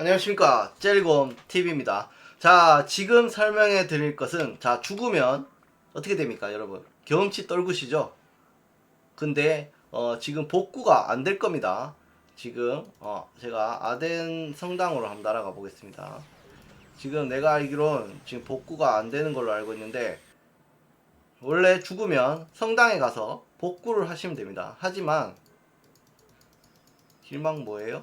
안녕하십니까 젤리곰 TV입니다. 자 지금 설명해 드릴 것은 자 죽으면 어떻게 됩니까 여러분 경험치 떨구시죠? 근데 어, 지금 복구가 안 될 겁니다. 지금 어, 제가 아덴 성당으로 한번 날아가 보겠습니다. 지금 내가 알기론 지금 복구가 안 되는 걸로 알고 있는데 원래 죽으면 성당에 가서 복구를 하시면 됩니다. 하지만 길망 뭐예요?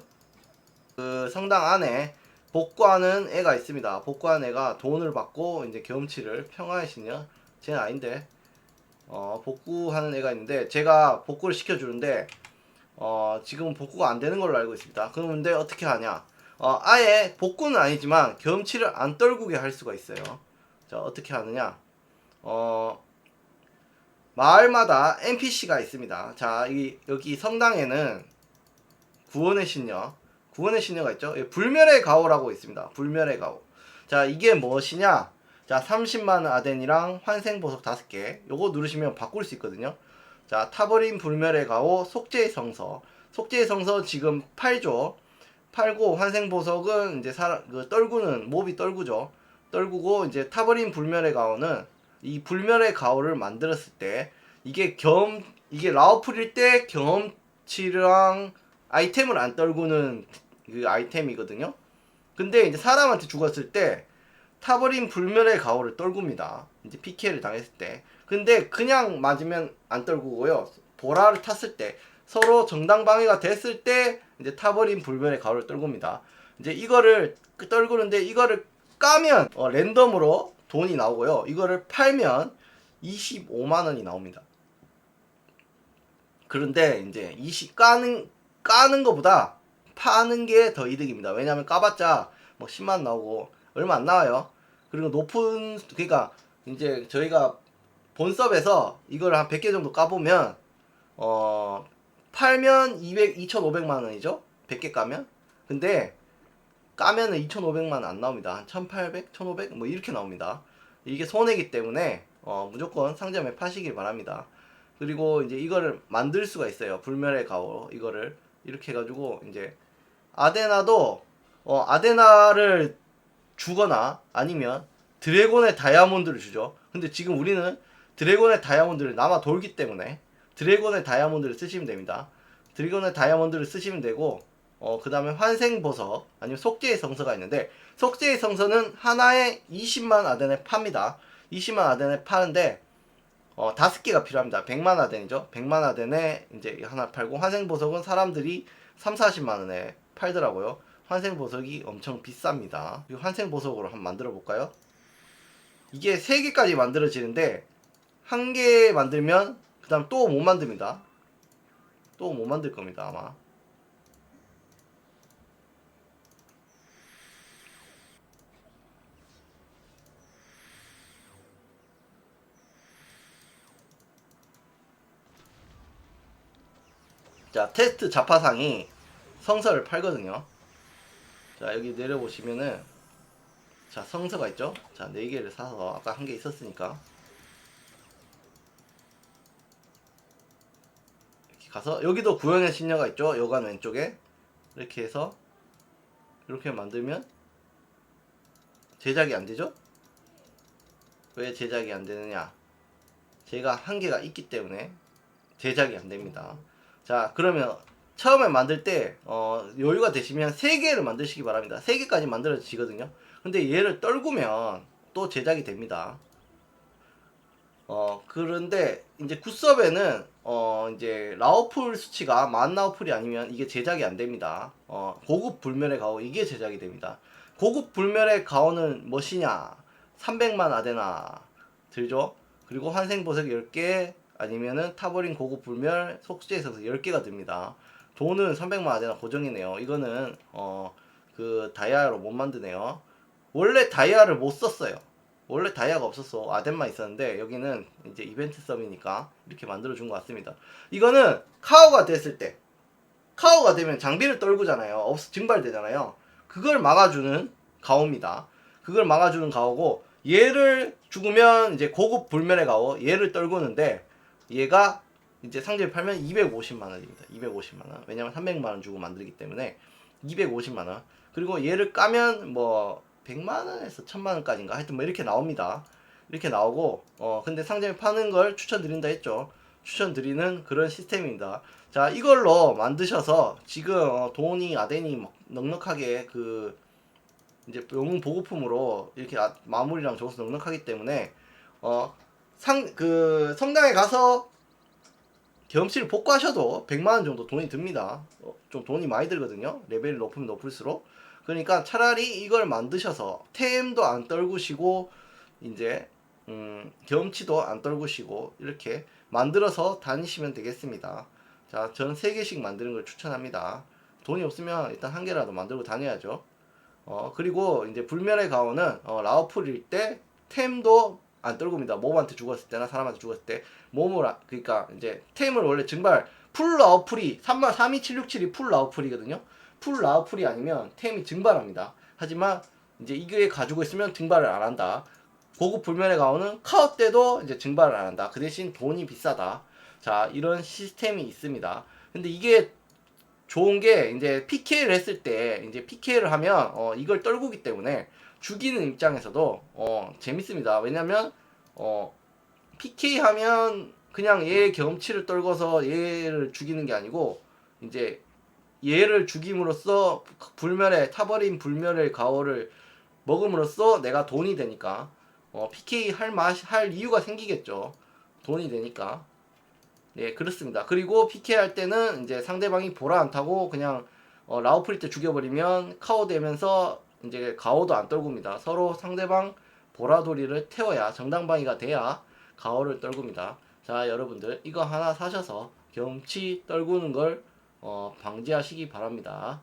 그 성당 안에 복구하는 애가 있습니다. 복구하는 애가 돈을 받고 이제 경험치를 평화의 신녀 쟤는 아닌데 어 복구하는 애가 있는데 제가 복구를 시켜주는데 어 지금 복구가 안 되는 걸로 알고 있습니다. 그런데 어떻게 하냐? 어 아예 복구는 아니지만 경험치를 안 떨구게 할 수가 있어요. 자 어떻게 하느냐? 어 마을마다 NPC가 있습니다. 자 이, 여기 성당에는 구원의 신녀 구원의 신녀가 있죠. 예, 불멸의 가오라고 있습니다. 불멸의 가오. 자, 이게 무엇이냐? 자, 30만 아덴이랑 환생 보석 5개. 요거 누르시면 바꿀 수 있거든요. 자, 타버린 불멸의 가오, 속죄의 성서. 속죄의 성서 지금 팔죠. 팔고 환생 보석은 이제 사람 그 떨구는 몹이 떨구죠. 떨구고 이제 타버린 불멸의 가오는 이 불멸의 가오를 만들었을 때 이게 경험 이게 라오풀일 때 경험치랑 아이템을 안 떨구는 그 아이템이거든요. 근데 이제 사람한테 죽었을 때 타버린 불멸의 가오를 떨굽니다. 이제 PK를 당했을 때. 근데 그냥 맞으면 안 떨구고요. 보라를 탔을 때 서로 정당 방해가 됐을 때 이제 타버린 불멸의 가오를 떨굽니다. 이제 이거를 그 떨구는데 이거를 까면 어, 랜덤으로 돈이 나오고요. 이거를 팔면 25만 원이 나옵니다. 그런데 이제 20 까는 까는 것보다 파는 게 더 이득입니다. 왜냐하면 까봤자 뭐 10만 원 나오고 얼마 안 나와요. 그리고 높은 그러니까 이제 저희가 본섭에서 이걸 한 100개 정도 까보면 어 팔면 200 2,500만 원이죠. 100개 까면. 근데 까면은 2,500만 원 안 나옵니다. 한 1,800, 1,500 뭐 이렇게 나옵니다. 이게 손해기 때문에 어 무조건 상점에 파시길 바랍니다. 그리고 이제 이거를 만들 수가 있어요. 불멸의 가오 이거를 이렇게 해가지고 이제 아데나도 어 아데나를 주거나 아니면 드래곤의 다이아몬드를 주죠. 근데 지금 우리는 드래곤의 다이아몬드를 남아 돌기 때문에 드래곤의 다이아몬드를 쓰시면 됩니다. 드래곤의 다이아몬드를 쓰시면 되고 어 그 다음에 환생 보석 아니면 속죄의 성서가 있는데 속죄의 성서는 하나에 20만 아덴에 팝니다. 20만 아덴에 파는데 어, 다섯 개가 필요합니다. 100만 아덴이죠. 100만 아덴에 이제 하나 팔고 환생 보석은 사람들이 3, 40만 원에 팔더라고요. 환생 보석이 엄청 비쌉니다. 이 환생 보석으로 한번 만들어 볼까요? 이게 3개까지 만들어지는데 한 개 만들면 그 다음 또 못 만듭니다. 또 못 만들 겁니다, 아마. 자, 테스트 자파상이 성서를 팔거든요. 자, 여기 내려보시면은 자, 성서가 있죠? 자, 4개를 사서 아까 한 개 있었으니까 이렇게 가서 여기도 구현의 신녀가 있죠? 여관 왼쪽에 이렇게 해서 이렇게 만들면 제작이 안 되죠? 왜 제작이 안 되느냐? 제가 한 개가 있기 때문에 제작이 안 됩니다. 자, 그러면 처음에 만들 때 어, 여유가 되시면 3개를 만드시기 바랍니다. 3개까지 만들어지거든요. 근데 얘를 떨구면 또 제작이 됩니다. 어, 그런데 이제 굿섭에는 어, 이제 라오풀 수치가 만 라오풀이 아니면 이게 제작이 안 됩니다. 어, 고급 불멸의 가오 이게 제작이 됩니다. 고급 불멸의 가오는 무엇이냐? 300만 아데나 들죠? 그리고 환생 보석 10개 아니면은 타버린 고급 불멸 속죄에서 10개가 듭니다. 돈은 300만 아데나 고정이네요. 이거는 어 그 다이아로 못 만드네요. 원래 다이아를 못 썼어요. 원래 다이아가 없었어. 아덴만 있었는데 여기는 이제 이벤트 썸이니까 이렇게 만들어 준 것 같습니다. 이거는 카오가 됐을 때 카오가 되면 장비를 떨구잖아요. 없 증발되잖아요. 그걸 막아주는 가오입니다. 그걸 막아주는 가오고 얘를 죽으면 이제 고급 불멸의 가오 얘를 떨구는데 얘가 이제 상점에 팔면 250만 원입니다. 250만 원. 왜냐면 300만 원 주고 만들기 때문에 250만 원. 그리고 얘를 까면 뭐 100만 원에서 1000만 원까지인가 하여튼 뭐 이렇게 나옵니다. 이렇게 나오고 어 근데 상점에 파는 걸 추천드린다 했죠. 추천드리는 그런 시스템입니다. 자 이걸로 만드셔서 지금 어, 돈이 아덴이 막 넉넉하게 그 이제 영웅 보급품으로 이렇게 아- 마무리랑 줘서 넉넉하기 때문에 어 상 그 성당에 가서 경험치를 복구하셔도 100만 원 정도 돈이 듭니다. 어, 좀 돈이 많이 들거든요. 레벨이 높으면 높을수록. 그러니까 차라리 이걸 만드셔서 템도 안 떨구시고 이제 음, 경험치도 안 떨구시고 이렇게 만들어서 다니시면 되겠습니다. 자, 전세 개씩 만드는 걸 추천합니다. 돈이 없으면 일단 한 개라도 만들고 다녀야죠. 어, 그리고 이제 불멸의 가오는 어, 라오풀일 때 템도 안 떨굽니다. 몹한테 죽었을 때나 사람한테 죽었을 때 몸을 아- 그러니까 이제 템을 원래 증발 풀 라우풀이 3만 32767이 풀 라우풀이거든요. 풀 라우풀이 아니면 템이 증발합니다. 하지만 이제 이게 가지고 있으면 증발을 안 한다. 고급 불면의 가오는 카오 때도 이제 증발을 안 한다. 그 대신 돈이 비싸다. 자 이런 시스템이 있습니다. 근데 이게 좋은 게 이제 PK를 했을 때 이제 PK를 하면 어, 이걸 떨구기 때문에 죽이는 입장에서도 어, 재밌습니다. 왜냐면 어, PK 하면 그냥 얘의 경험치를 떨궈서 얘를 죽이는 게 아니고 이제 얘를 죽임으로써 불멸의 타버린 불멸의 가오를 먹음으로써 내가 돈이 되니까 어, PK 할 맛, 할 이유가 생기겠죠. 돈이 되니까. 네, 그렇습니다. 그리고 PK 할 때는 이제 상대방이 보라 안 타고 그냥 어, 라우프릴 때 죽여버리면 카오 되면서 이제 가오도 안 떨굽니다. 서로 상대방 보라돌이를 태워야 정당방위가 돼야 가오를 떨굽니다. 자, 여러분들 이거 하나 사셔서 경치 떨구는 걸 어, 방지하시기 바랍니다.